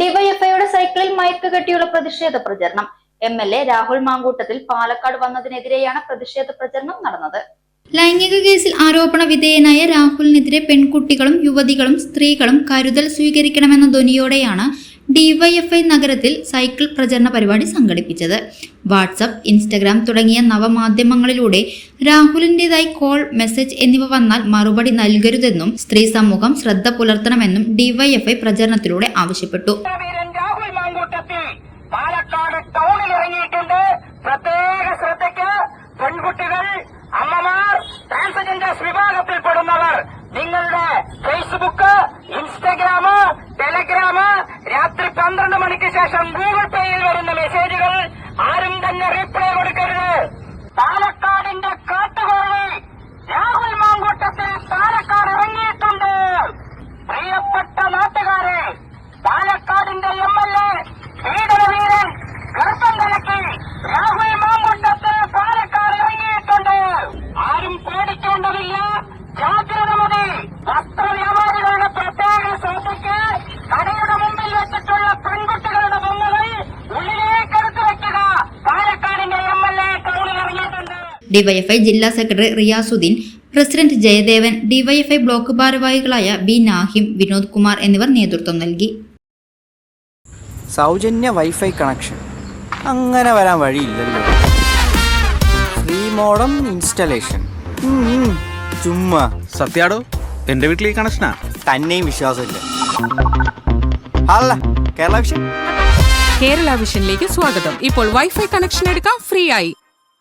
ഡിവൈഎഫ്ഐയുടെ സൈക്കിളിൽ മയക്ക് കെട്ടിയുള്ള പ്രതിഷേധ പ്രചരണം. M L A Rahul Mankoottathil Palakkad വന്നതിനെതിരെയാണ് പ്രതിഷേധ പ്രചരണം നടന്നത്. ലൈംഗിക കേസിൽ ആരോപണ വിധേയനായ രാഹുലിനെതിരെ പെൺകുട്ടികളും യുവതികളും സ്ത്രീകളും കരുതൽ സ്വീകരിക്കണമെന്ന ധ്വനിയോടെയാണ് ഡിവൈഎഫ്ഐ നഗരത്തിൽ സൈക്കിൾ പ്രചരണ പരിപാടി സംഘടിപ്പിച്ചത്. വാട്സപ്പ് ഇൻസ്റ്റഗ്രാം തുടങ്ങിയ നവമാധ്യമങ്ങളിലൂടെ രാഹുലിന്റെതായി കോൾ മെസ്സേജ് എന്നിവ വന്നാൽ മറുപടി നൽകരുതെന്നും സ്ത്രീ സമൂഹം ശ്രദ്ധ പുലർത്തണമെന്നും ഡിവൈഎഫ്ഐ പ്രചരണത്തിലൂടെ ആവശ്യപ്പെട്ടു. പാലക്കാട് ടൗണിൽ ഇറങ്ങിയിട്ടുണ്ട്. പെൺകുട്ടികൾ അമ്മമാർ ട്രാൻസ്ജെൻഡേഴ്സ് വിഭാഗത്തിൽപ്പെടുന്നവർ നിങ്ങളുടെ പന്ത്രണ്ട് മണിക്ക് ശേഷം ഗൂഗിൾ പേയിൽ വരുന്ന മെസ്സേജുകൾ ആരും തന്നെ റീപ്ലൈ കൊടുക്കരുത്. പാലക്കാടിന്റെ കാട്ടുകോഴി രാഹുൽ മാങ്കൂട്ടത്തിൽ പാലക്കാട് ഇറങ്ങിയിട്ടുണ്ട്. പ്രിയപ്പെട്ട നാട്ടുകാരെ പാലക്കാടിന്റെ എം എൽ എ വീരൻ ഗർഭം കലക്കി രാഹുൽ മാങ്കുണ്ടത്തിൽ പാലക്കാട് ഇറങ്ങിയിട്ടുണ്ട്. ആരും പേടിക്കേണ്ടതില്ല. ജാഗ്രത മതി വസ്ത്രവ്യാപാരികളുടെ പ്രത്യേക ശ്രദ്ധയ്ക്ക് കടയുടെ മുമ്പിൽ വെച്ചിട്ടുള്ള പെൺകുട്ടികളുടെ ബൊമ്മകൾ ഉള്ളിലേക്ക് എടുത്തു വെക്കുക പാലക്കാടിന്റെ എം എൽ എ ടൗണിൽ ഇറങ്ങിയിട്ടുണ്ട് ഡിവൈഎഫ്ഐ ജില്ലാ secretary Riyasudheen president Jayadevan DYFI block ഭാരവാഹികളായ ബി നാഹിം വിനോദ് കുമാർ എന്നിവർ നേതൃത്വം നൽകി. സൗജന്യ വൈഫൈ കണക്ഷൻ. അങ്ങനെ വരാൻ വഴിയില്ലല്ലോ. ഫ്രീ മോഡം ഇൻസ്റ്റലേഷൻ ചുമ്മാ. സത്യാടോ എന്റെ വീട്ടിൽ ഈ കണക്ഷനാ? തന്നെയും വിശ്വാസമില്ല. അല്ല കേരള വിഷൻ. കേരള വിഷനിലേക്ക് സ്വാഗതം. ഇപ്പോൾ വൈഫൈ കണക്ഷൻ എടുക്കാം ഫ്രീ ആയി.